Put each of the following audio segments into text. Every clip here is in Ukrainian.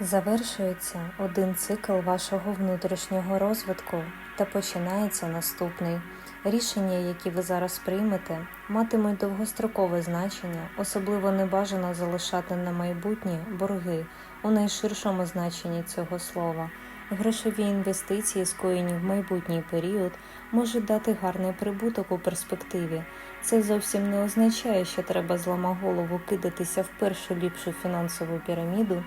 Завершується один цикл вашого внутрішнього розвитку та починається наступний. Рішення, які ви зараз приймете, матимуть довгострокове значення, особливо не бажано залишати на майбутнє борги у найширшому значенні цього слова. Грошові інвестиції, скоєні в майбутній період, можуть дати гарний прибуток у перспективі. Це зовсім не означає, що треба злама голову кидатися в першу ліпшу фінансову піраміду.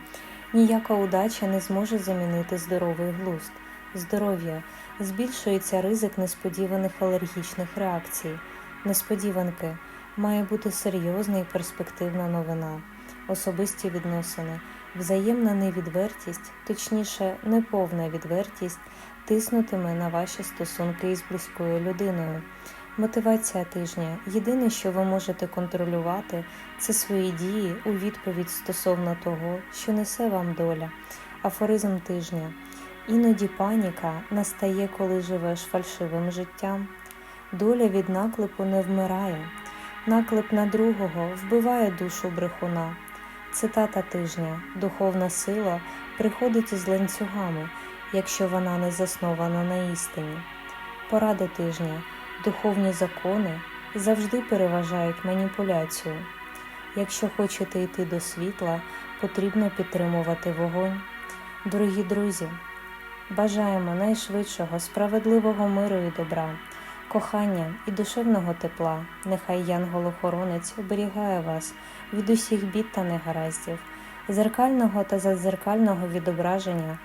Ніяка удача не зможе замінити здоровий глузд. Здоров'я збільшується ризик несподіваних алергічних реакцій. Несподіванки має бути серйозна і перспективна новина, особисті відносини, взаємна невідвертість, точніше, неповна відвертість, тиснутиме на ваші стосунки із близькою людиною. Мотивація тижня єдине, що ви можете контролювати, це свої дії у відповідь стосовно того, що несе вам доля. Афоризм тижня. Іноді паніка настає, коли живеш фальшивим життям. Доля від наклепу не вмирає. Наклеп на другого вбиває душу брехуна. Цитата тижня: Духовна сила приходить із ланцюгами, якщо вона не заснована на істині. Поради тижня. Духовні закони завжди переважають маніпуляцію. Якщо хочете йти до світла, потрібно підтримувати вогонь. Дорогі друзі, бажаємо найшвидшого, справедливого миру і добра, кохання і душевного тепла. Нехай янгол-охоронець оберігає вас від усіх бід та негараздів, зеркального та задзеркального відображення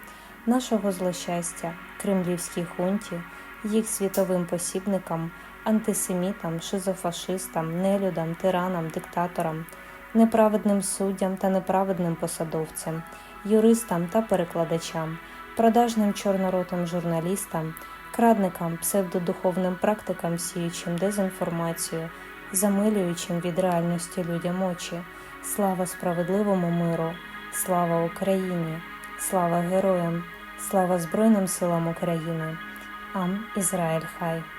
нашого злощастя, кремлівській хунті, їх світовим посібникам, антисемітам, шизофашистам, нелюдам, тиранам, диктаторам, неправедним суддям та неправедним посадовцям, юристам та перекладачам, продажним чорноротим журналістам, крадникам, псевдодуховним практикам, сіючим дезінформацію, замилюючим від реальності людям очі. Слава справедливому миру, слава Україні, слава героям, слава Збройним силам України. Am Israel Hai.